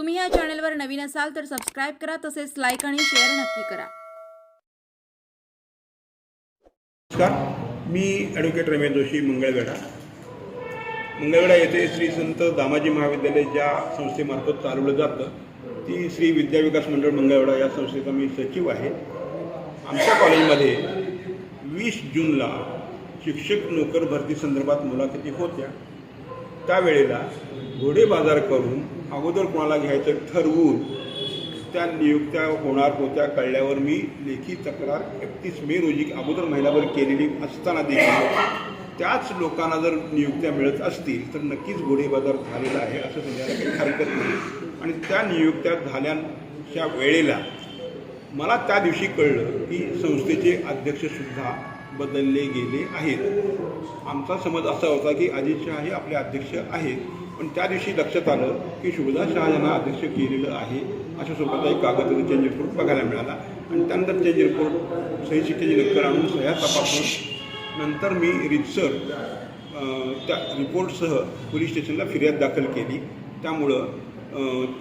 तुम्ही या चॅनलवर नवीन असाल तर सबस्क्राईब करा तसेच लाईक आणि शेअर नक्की करा. नमस्कार मी ॲडव्होकेट रमेश जोशी मंगळवेढा. मंगळवेढा येथे श्री संत दामाजी महाविद्यालय ज्या संस्थेमार्फत चालवलं जातं ती श्री विद्याविकास मंडळ मंगळवेढा या संस्थेचा मी सचिव आहे. आमच्या कॉलेजमध्ये वीस जूनला शिक्षक नोकर भरती संदर्भात मुलाखती होत्या. त्यावेळेला घोडे बाजार करून अगोदर कोणाला घ्यायचं ठरवून त्या नियुक्त्या होणार होत्या कळल्यावर मी लेखी तक्रार एकतीस मे रोजी अगोदर महिनाभर केलेली असताना देखील त्याच लोकांना जर नियुक्त्या मिळत असतील तर नक्कीच घोडे बाजार झालेला आहे असं समजायला काही हरकत नाही. आणि त्या नियुक्त्या झाल्याच्या वेळेला मला त्या दिवशी कळलं की संस्थेचे अध्यक्षसुद्धा बदलले गेले आहेत. आमचा समज असा होता की अजित शहा हे आपले अध्यक्ष आहेत पण त्या दिवशी लक्षात आलं की शुभदास शहा यांना अध्यक्ष केलेलं आहे अशा स्वरूपाचा एक कागदपत्र चेंज रिपोर्ट बघायला मिळाला. आणि त्यानंतर चेंज रिपोर्ट सही शिक्क्याची नक्कल आणून सह्या तपासून नंतर मी रितसर त्या रिपोर्टसह पोलीस स्टेशनला फिर्याद दाखल केली. त्यामुळं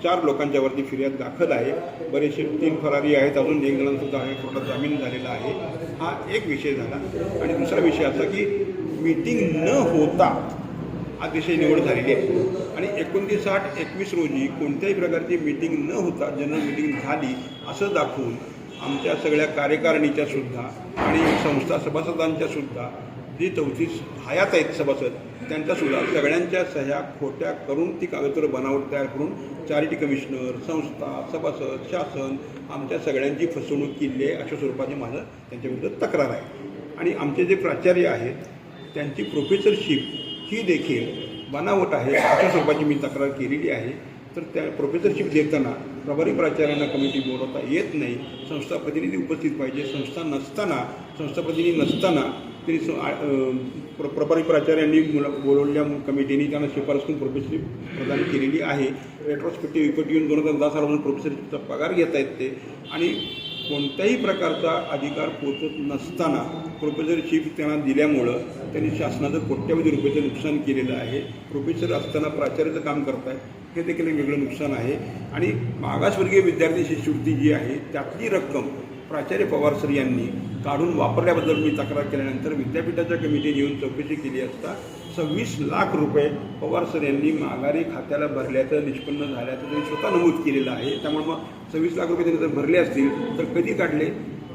चार लोकांच्यावरती फिर्याद दाखल आहे. बरेचसे तीन फरारी आहेत अजून एक जणांसुद्धा आहे कोर्टात जामीन झालेला आहे. हा एक विषय झाला. आणि दुसरा विषय असा की मीटिंग न होता अतिशय निवड झालेली आहे. आणि एकोणतीस आठ एकवीस रोजी कोणत्याही प्रकारची मीटिंग न होता जनरल मीटिंग झाली असं दाखवून आमच्या सगळ्या कार्यकारिणीच्या सुद्धा आणि संस्था सभासदांच्या सुद्धा जी चौथी हयात आहेत सभासद त्यांच्यासुद्धा सगळ्यांच्या सह्या खोट्या करून ती कागदपत्र बनावट तयार करून चॅरिटी कमिशनर संस्था सभासद शासन आमच्या सगळ्यांची फसवणूक केली आहे अशा स्वरूपाची माझं त्यांच्याविरुद्ध तक्रार आहे. आणि आमचे जे प्राचार्य आहेत त्यांची प्रोफेसरशिप ही देखील बनावट आहे अशा स्वरूपाची मी तक्रार केलेली आहे. तर त्या प्रोफेसरशिप देताना प्रभारी प्राचार्यांना कमिटी बोलवता येत नाही. संस्था प्रतिनिधी उपस्थित पाहिजे. संस्था नसताना संस्था प्रतिनिधी नसताना तरी प्र प्रभारी प्राचार्यांनी मुला बोलवलेल्या कमिटीने त्यांना शिफारस करून प्रोफेसरशिप प्रदान केलेली आहे. रेट्रोस्पेक्टिव्ह विकट येऊन दोन हजार दहा सालापासून प्रोफेसरशिपचा पगार घेत आहेत ते. आणि कोणत्याही प्रकारचा अधिकार पोचत नसताना प्रोफेसरशिप त्यांना दिल्यामुळं त्यांनी शासनाचं कोट्यावधी रुपयाचं नुकसान केलेलं आहे. प्रोफेसर असताना प्राचार्याचं काम करताय हे देखील एक वेगळं नुकसान आहे. आणि मागासवर्गीय विद्यार्थी शिष्यवृत्ती जी आहे त्यातली रक्कम प्राचार्य पवार सर यांनी काढून वापरल्याबद्दल मी तक्रार केल्यानंतर विद्यापीठाच्या कमिटीने येऊन चौकशी केली असता सव्वीस लाख रुपये पवार सर यांनी माघारी खात्याला भरल्याचं निष्पन्न झाल्याचं त्यांनी स्वतः नमूद केलेलं आहे. त्यामुळे मग सव्वीस लाख रुपये त्यांनी जर भरले असतील तर कधी काढले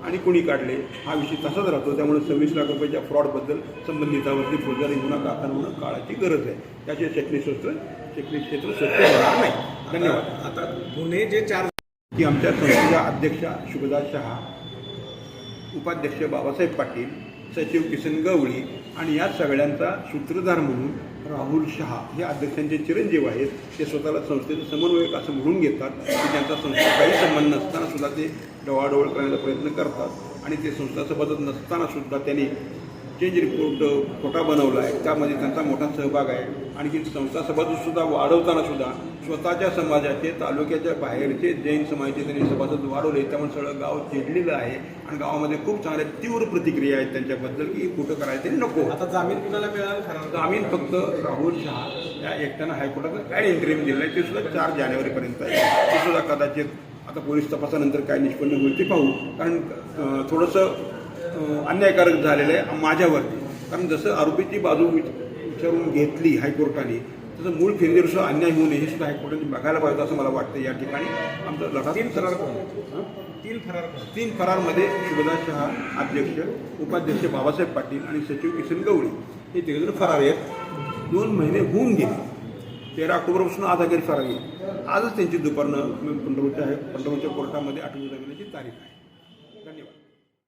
आणि कोणी काढले हा विषय तसाच राहतो. त्यामुळे सव्वीस लाख रुपयाच्या फ्रॉडबद्दल संबंधितावरती फौजदारी गुन्हा दाखल होणं काळाची गरज आहे. त्याचे शैक्षणिक क्षेत्र शैक्षणिक क्षेत्र सत्य होणार नाही. धन्यवाद. आता गुन्हे जे चार की आमच्या संस्थेच्या अध्यक्षा शुभदास शहा उपाध्यक्ष बाबासाहेब पाटील सचिव किसन गवळी आणि या सगळ्यांचा सूत्रधार म्हणून राहुल शहा हे अध्यक्षांचे चिरंजीव आहेत. ते स्वतःला संस्थेचे समन्वयक असं म्हणून घेतात. की त्यांचा संस्थेत काही संबंध नसताना सुद्धा ते डवाडोळ करण्याचा प्रयत्न करतात. आणि ते संस्था सोबतच नसताना सुद्धा त्यांनी चेंज रिपोर्ट खोटा बनवला आहे त्यामध्ये त्यांचा मोठा सहभाग आहे. आणखी संस्था सभासद सुद्धा वाढवताना सुद्धा स्वतःच्या समाजाचे तालुक्याच्या बाहेरचे जैन समाजाचे त्यांनी सभासद वाढवले त्यामुळे सगळं गाव चिडलेलं आहे आणि गावामध्ये खूप चांगल्या तीव्र प्रतिक्रिया आहेत त्यांच्याबद्दल की कुठं करायचं ते नको. आता जामीन कुणाला मिळाला? जामीन फक्त राहुल शहा या एकट्यानं हायकोर्टाचं काय इंटरिम दिलं आहे ते सुद्धा चार जानेवारीपर्यंत आहे. ते सुद्धा कदाचित आता पोलीस तपासानंतर काय निष्पन्न होईल ते पाहू. कारण थोडंसं अन्यायकारक झालेलं आहे माझ्यावरती. कारण जसं आरोपीची बाजू विच- विचारून घेतली हायकोर्टाने तसं मूळ सुद्धा अन्याय होऊ नये हे सुद्धा हायकोर्टाने बघायला पाहिजे असं मला वाटतं या ठिकाणी. आमचा लढा तीन फरार? तीन फरार तीन फरारमध्ये शिवदास शहा अध्यक्ष उपाध्यक्ष बाबासाहेब पाटील आणि सचिव किसन गवळी हे तिघजण फरार आहेत. दोन महिने होऊन गेले. तेरा ऑक्टोबरपासून आज अखेर फरार आहे. आजच त्यांची दुपारनं पंढरपूरच्या पंढरपूरच्या कोर्टामध्ये आठवण जगण्याची तारीख आहे. धन्यवाद.